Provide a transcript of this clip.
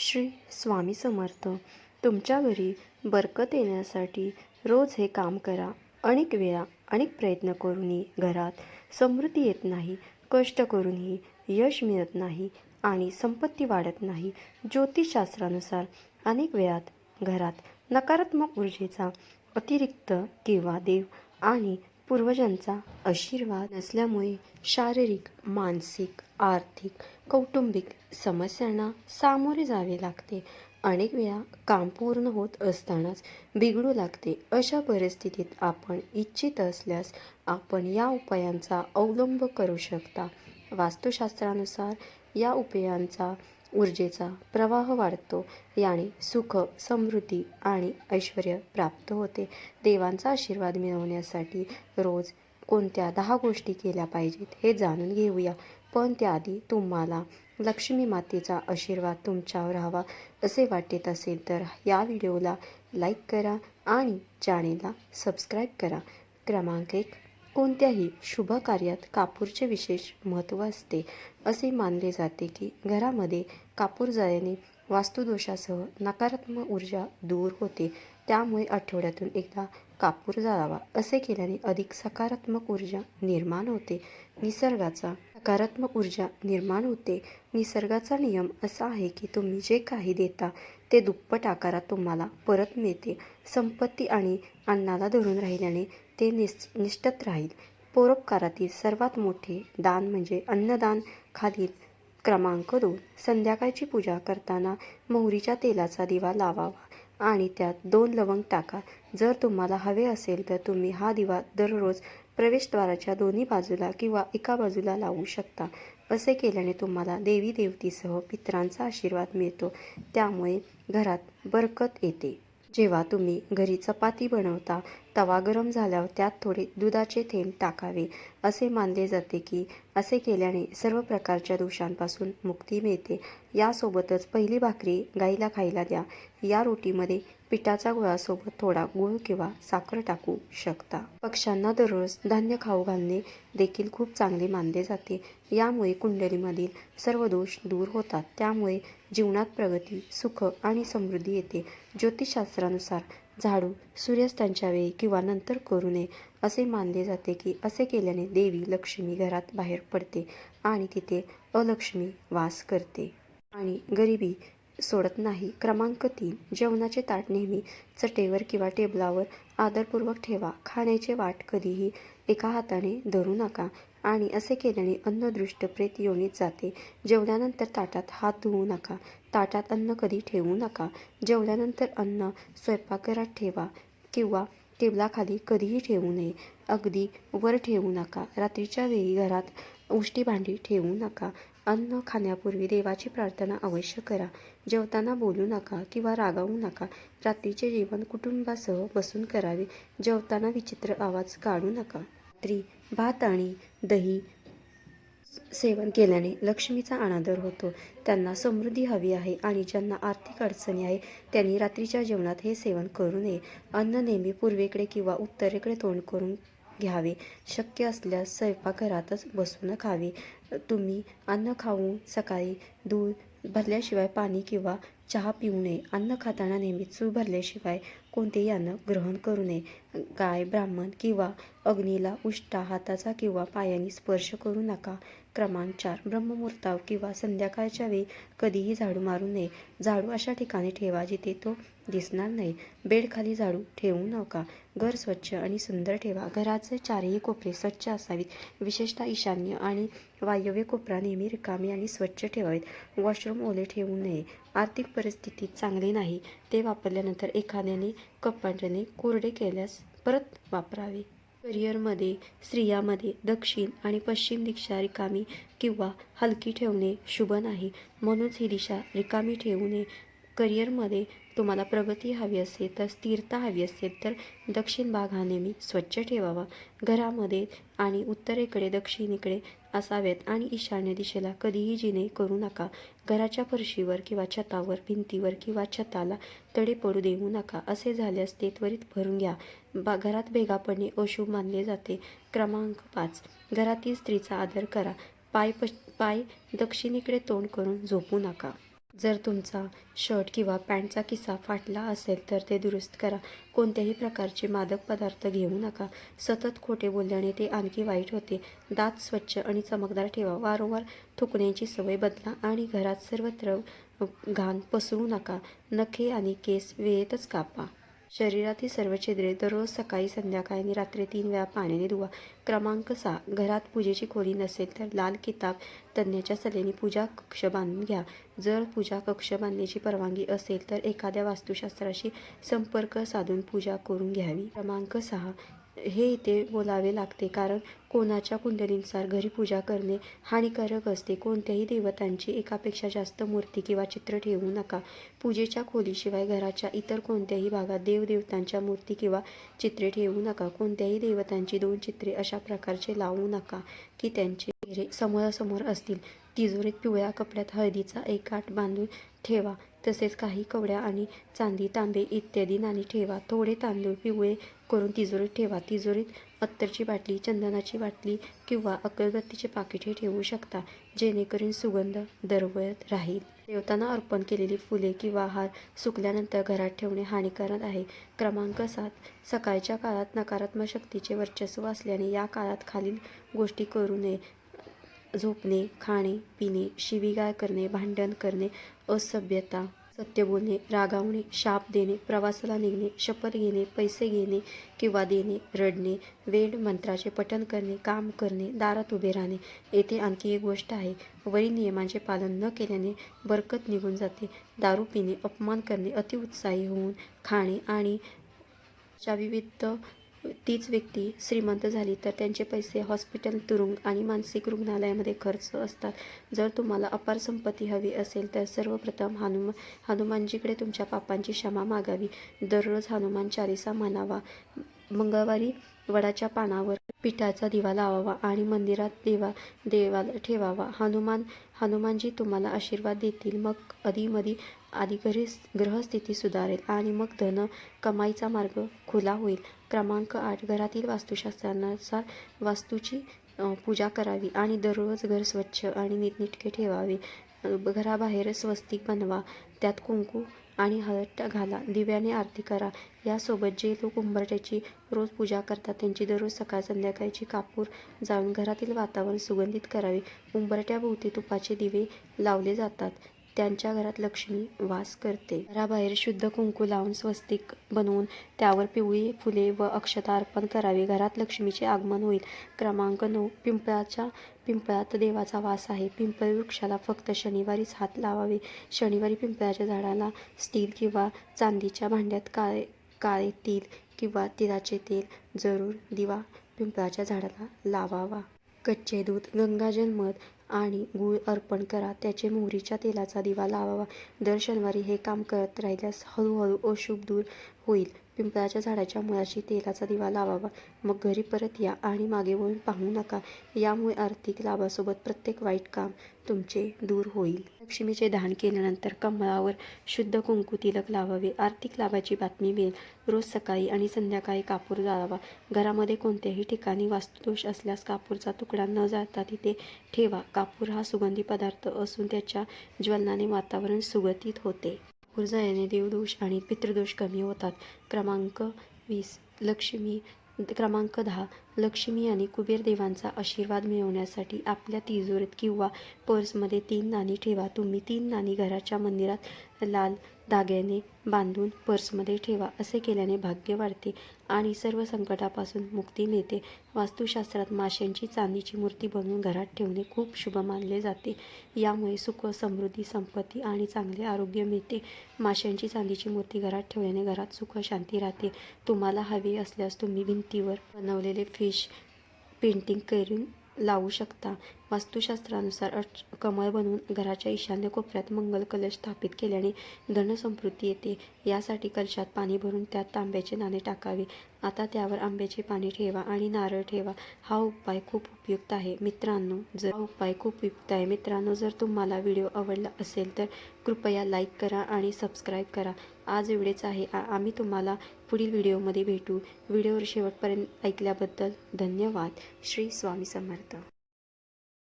श्री स्वामी समर्थ. तुमच्या घरी बरकत येण्यासाठी रोज हे काम करा. अनेक वेळा अनेक प्रयत्न करूनही घरात समृद्धी येत नाही कष्ट करूनही यश मिळत नाही आणि संपत्ती वाढत नाही. ज्योतिषशास्त्रानुसार अनेक वेळात घरात नकारात्मक ऊर्जेचा अतिरिक्त किंवा देव आणि पूर्वजांचा आशीर्वाद नसल्यामुळे शारीरिक मानसिक आर्थिक कौटुंबिक समस्यांना सामोरे जावे लागते. अनेक वेळा काम पूर्ण होत असतानाच बिघडू लागते. अशा परिस्थितीत आपण इच्छित असल्यास आपण या उपायांचा अवलंब करू शकता. वास्तुशास्त्रानुसार या उपायांचा ऊर्जेचा प्रवाह वाढतो याने सुख समृद्धी आणि ऐश्वर प्राप्त होते. देवांचा आशीर्वाद मिळवण्यासाठी रोज कोणत्या दहा गोष्टी केल्या पाहिजेत हे जाणून घेऊया. पण त्याआधी तुम्हाला लक्ष्मी मातेचा आशीर्वाद तुमच्यावर हवा असे वाटत असेल तर या व्हिडिओला लाईक करा आणि चॅनेलला सबस्क्राईब करा. क्रमांक एक कोणत्याही शुभ कार्यात कापूरचे विशेष महत्त्व असते असे मानले जाते की घरामध्ये कापूर जाळ्याने वास्तुदोषासह नकारात्मक ऊर्जा दूर होते. त्यामुळे आठवड्यातून एकदा कापूर जाळावा असे केल्याने अधिक सकारात्मक ऊर्जा निर्माण होते. निसर्गाचा सकारात्मक ऊर्जा निर्माण होते. निसर्गाचा नियम असा आहे की तुम्ही जे काही देता ते दुप्पट आकारात तुम्हाला परत मिळते. संपत्ती आणि अन्नाला धरून राहिल्याने ते निस निष्ठत राहील. परोपकारातील सर्वात मोठे दान म्हणजे अन्नदान. खालील क्रमांक दोन. संध्याकाळची पूजा करताना मोहरीच्या तेलाचा दिवा लावावा आणि त्यात दोन लवंग टाका. जर तुम्हाला हवे असेल तर तुम्ही हा दिवा दररोज प्रवेशद्वाराच्या दोन्ही बाजूला किंवा एका बाजूला लावू शकता. असे केल्याने तुम्हाला देवी देवतीसह पित्रांचा आशीर्वाद मिळतो. त्यामुळे घरात बरकत येते. जेव्हा तुम्ही घरी चपाती बनवता तवा गरम झाल्यावर त्यात थोडे दुधाचे थेंब टाकावे. असे मानले जाते की असे केल्याने सर्व प्रकारच्या दोषांपासून मुक्ती मिळते. यासोबतच पहिली भाकरी गाईला खायला द्या. या रोटीमध्ये पिठाचा गुळासोबत थोडा गूळ किंवा साखर टाकू शकता. पक्ष्यांना दररोज धान्य खाऊ घालणे देखील खूप चांगले मानले जाते. यामुळे कुंडलीमधील सर्व दोष दूर होतात. त्यामुळे जीवनात प्रगती सुख आणि समृद्धी येते. ज्योतिषशास्त्रानुसार झाडू सूर्यास्तांच्या वेळी किंवा नंतर करू नये असे मानले जाते की असे केल्याने देवी लक्ष्मी घरात बाहेर पडते आणि तिथे अलक्ष्मी वास करते. आणि गरिबी सोडत नाही. क्रमांक तीन. जेवणाचे ताट नेहमी चटेवर किंवा टेबलावर आदरपूर्वक ठेवा. खाण्याचे वाट कधीही एका हाताने धरू नका आणि असे केल्याने अन्नदृष्ट प्रेत योनीत जाते. जेवल्यानंतर ताटात हात धुवू नका. ताटात अन्न कधी ठेवू नका. जेवल्यानंतर अन्न स्वयंपाकघरात ठेवा किंवा टेबलाखाली कधीही ठेवू नये. अगदी वर ठेवू नका. रात्रीच्या वेळी घरात उष्टी भांडी ठेवू नका. अन्न खाण्यापूर्वी देवाची प्रार्थना अवश्य करा. जेवताना बोलू नका किंवा रागावू नका. रात्रीचे जेवण कुटुंबासह बसून करावे. जेवताना विचित्र आवाज काढू नका. रात्री भात आणि दही सेवन केल्याने लक्ष्मीचा अनादर होतो. त्यांना समृद्धी हवी आहे आणि ज्यांना आर्थिक अडचणी आहे त्यांनी रात्रीच्या जेवणात हे सेवन करू नये. अन्न नेहमी पूर्वेकडे किंवा उत्तरेकडे तोंड करून घ्यावे. शक्य असल्यास स्वयंपाकघरातच बसून खावे. तुम्ही अन्न खाऊन सकाळी दूध भरल्याशिवाय पाणी किंवा चहा पिऊ नये. अन्न खाताना नेहमी चूळ भरल्याशिवाय कोणतेही अन्न ग्रहण करू नये. गाय ब्राह्मण किंवा अग्नीला उष्टा हाताचा किंवा पायाने स्पर्श करू नका. क्रमांक चार ब्रह्ममुहूर्ताव किंवा संध्याकाळच्या वेळी कधीही झाडू मारू नये. झाडू अशा ठिकाणी ठेवा जिथे तो दिसणार नाही. बेडखाली झाडू ठेवू नका. घर स्वच्छ आणि सुंदर ठेवा. घराचे चारही कोपरे स्वच्छ असावीत. विशेषतः ईशान्य आणि वायव्य कोपरा नेहमी रिकामी आणि स्वच्छ ठेवावेत. वॉशरूम ओले ठेवू नये. आर्थिक परिस्थिती चांगली नाही. ते वापरल्यानंतर एखाद्याने कपांड्याने कोरडे केल्यास परत वापरावे. करिअरमध्ये स्त्रियामध्ये दक्षिण आणि पश्चिम दिशा रिकामी किंवा हलकी ठेवणे शुभ नाही. म्हणूनच ही दिशा रिकामी ठेवू नये करिअरमध्ये तुम्हाला प्रगती हवी असेल तर स्थिरता हवी असेल तर दक्षिण भाग हा नेहमी स्वच्छ ठेवावा. घरामध्ये आणि उत्तरेकडे दक्षिणेकडे असावेत आणि ईशान्य दिशेला कधीही जिने करू नका. घराच्या फरशीवर किंवा छतावर भिंतीवर किंवा छताला तडे पडू देऊ नका. असे झाल्यास ते त्वरित भरून घ्या. बा घरात भेगा पडणे अशुभ मानले जाते. क्रमांक पाच. घरातील स्त्रीचा आदर करा. पाय प पाय दक्षिणेकडे तोंड करून झोपू नका. जर तुमचा शर्ट किंवा पॅन्टचा किस्सा फाटला असेल तर ते दुरुस्त करा. कोणत्याही प्रकारचे मादक पदार्थ घेऊ नका. सतत खोटे बोलल्याने ते आणखी वाईट होते. दात स्वच्छ आणि चमकदार ठेवा. वारंवार थुकण्याची सवय बदला आणि घरात सर्वत्र घाण पसरू नका. नखे आणि केस वेळेतच कापा. शरीरातील सर्व छिद्रे दररोज सकाळी संध्याकाळी आणि रात्री तीन वेळा पाण्याने धुवा. क्रमांक सहा. घरात पूजेची खोली नसेल तर लाल किताब तज्ज्ञाच्या सल्ल्याने पूजा कक्ष बांधून घ्या. जर पूजा कक्ष बांधण्याची परवानगी असेल तर एखाद्या वास्तुशास्त्राशी संपर्क साधून पूजा करून घ्यावी. क्रमांक सहा. हे इथे बोलावे लागते. कारण कोणाच्या कुंडलीनुसार घरी पूजा करणे हानिकारक असते. कोणत्याही देवतांची एकापेक्षा जास्त मूर्ती किंवा चित्र ठेवू नका. पूजेच्या खोलीशिवाय घराच्या इतर कोणत्याही भागात देवदेवतांच्या मूर्ती किंवा चित्रे ठेवू नका. कोणत्याही देवतांची दोन चित्रे अशा प्रकारचे लावू नका की त्यांचे चेहरे समोरासमोर असतील. तिजोरीत पिवळ्या कपड्यात हळदीचा एक गाठ बांधून ठेवा. तसेच काही कवड्या आणि चांदी तांबे इत्यादी नाणी ठेवा. थोडे तांदूळ पिवळे करून तिजोरीत ठेवा. तिजोरीत अत्तरची बाटली चंदनाची बाटली किंवा अगरबत्तीचे पाकिटे हे ठेवू शकता जेणेकरून सुगंध दरवळत राहील. देवतांना अर्पण केलेली फुले किंवा हार सुकल्यानंतर घरात ठेवणे हानिकारक आहे. क्रमांक सात. सकाळच्या काळात नकारात्मक शक्तीचे वर्चस्व असल्याने या काळात खालील गोष्टी करू नये. झोपणे खाणे पिणे शिवीगाळ करणे भांडण करणे असभ्यता सत्य बोलणे रागावणे शाप देणे प्रवासाला निघणे शपथ घेणे पैसे घेणे किंवा देणे रडणे वेड मंत्राचे पठण करणे काम करणे दारात उभे राहणे येथे आणखी एक गोष्ट आहे. वरील नियमांचे पालन न केल्याने बरकत निघून जाते. दारू पिणे अपमान करणे अतिउत्साही होऊन खाणे आणि अशा विविध तीच व्यक्ती श्रीमंत झाली तर त्यांचे पैसे हॉस्पिटल तुरुंग आणि मानसिक रुग्णालयामध्ये खर्च असतात. जर तुम्हाला अपार संपत्ती हवी असेल तर सर्वप्रथम हनुमा हनुमानजीकडे तुमच्या पापांची क्षमा मागावी. दररोज हनुमान चालिसा म्हणावा. मंगळवारी वडाच्या पानावर पिठाचा दिवा लावावा आणि मंदिरात देवा देवाला ठेवावा. हनुमान हनुमानजी तुम्हाला आशीर्वाद देतील. मग अधीमधी आधी घरी ग्रहस्थिती सुधारेल आणि मग धन कमाईचा मार्ग खुला होईल. क्रमांक आठ घरातील वास्तुशास्त्रानुसार वास्तूची पूजा करावी आणि दररोज घर स्वच्छ आणि नीटनेटके ठेवावे. घराबाहेर स्वस्तिक बनवा. त्यात कुंकू आणि हळद घाला. दिव्याने आरती करा. यासोबत जे लोक उंबरट्याची रोज पूजा करतात त्यांची दररोज सकाळ संध्याकाळची कापूर जाळून घरातील वातावरण सुगंधित करावे. उंबरट्याभोवती तुपाचे दिवे लावले जातात. त्यांच्या घरात लक्ष्मी वास करते. घराबाहेर शुद्ध कुंकू लावून स्वस्तिक बनवून त्यावर पिवळी फुले व अक्षता अर्पण करावी. घरात लक्ष्मीचे आगमन होईल. क्रमांक नऊ. पिंपळाच्या पिंपळात देवाचा वास आहे. पिंपळ वृक्षाला फक्त शनिवारीच हात लावावे. शनिवारी पिंपळाच्या झाडाला स्टील किंवा चांदीच्या भांड्यात काळे काळे तेल किंवा तिळाचे तेल जरूर दिवा. पिंपळाच्या झाडाला लावावा. कच्चे दूध गंगाजल मध आणि गूळ अर्पण करा. त्याचे मोहरीच्या तेलाचा दिवा लावावा. दर शनिवारी हे काम करत राहिल्यास हळूहळू अशुभ दूर होईल. पिंपळाच्या झाडाच्या मुळाशी तेलाचा दिवा लावावा. मग घरी परत या आणि मागे वळून पाहू नका. यामुळे आर्थिक लाभासोबत प्रत्येक वाईट काम तुमचे दूर होईल. लक्ष्मीचे दान केल्यानंतर कमळावर शुद्ध कुंकू तिलक लावावे. आर्थिक लाभाची बातमी मिळेल. रोज सकाळी आणि संध्याकाळी कापूर जाळावा. घरामध्ये कोणत्याही ठिकाणी वास्तुदोष असल्यास कापूरचा तुकडा न जाता तिथे ठेवा. कापूर हा सुगंधी पदार्थ असून त्याच्या ज्वलनाने वातावरण सुगतीत होते. कापूर देवदोष आणि पितृदोष कमी होतात. क्रमांक वीस लक्ष्मी क्रमांक दहा लक्ष्मी आणि कुबेर देवांचा आशीर्वाद मिळवण्यासाठी आपल्या तिजोरीत किंवा पर्समध्ये तीन नाणी ठेवा. तुम्ही तीन नाणी घराच्या मंदिरात लाल धाग्याने बांधून पर्समध्ये ठेवा असे केल्याने भाग्य वाढते आणि सर्व संकटापासून मुक्ती मिळते. वास्तुशास्त्रात माशांची चांदीची मूर्ती बनवून घरात ठेवणे खूप शुभ मानले जाते. यामुळे सुख समृद्धी संपत्ती आणि चांगले आरोग्य मिळते. माशांची चांदीची मूर्ती घरात ठेवल्याने घरात सुख शांती राहते. तुम्हाला हवी असल्यास तुम्ही भिंतीवर बनवलेले फिश पेंटिंग करून लावू शकता. वास्तुशास्त्रानुसार अट कमळ बनवून घराच्या ईशान्य कोपऱ्यात मंगल कलश स्थापित केल्याने धनसमृद्धी येते. यासाठी कलशात पाणी भरून त्यात तांब्याचे नाणे टाकावे. आता त्यावर आंब्याचे पाणी ठेवा आणि नारळ ठेवा. हा उपाय खूप उपयुक्त आहे. मित्रांनो जर हा उपाय खूप उपयुक्त आहे मित्रांनो जर तुम्हाला व्हिडिओ आवडला असेल तर कृपया लाईक करा आणि सबस्क्राईब करा. आज एवढेच आहे. आ आम्ही तुम्हाला पुढील व्हिडिओमध्ये भेटू. व्हिडिओवर शेवटपर्यंत ऐकल्याबद्दल धन्यवाद. श्री स्वामी समर्थ.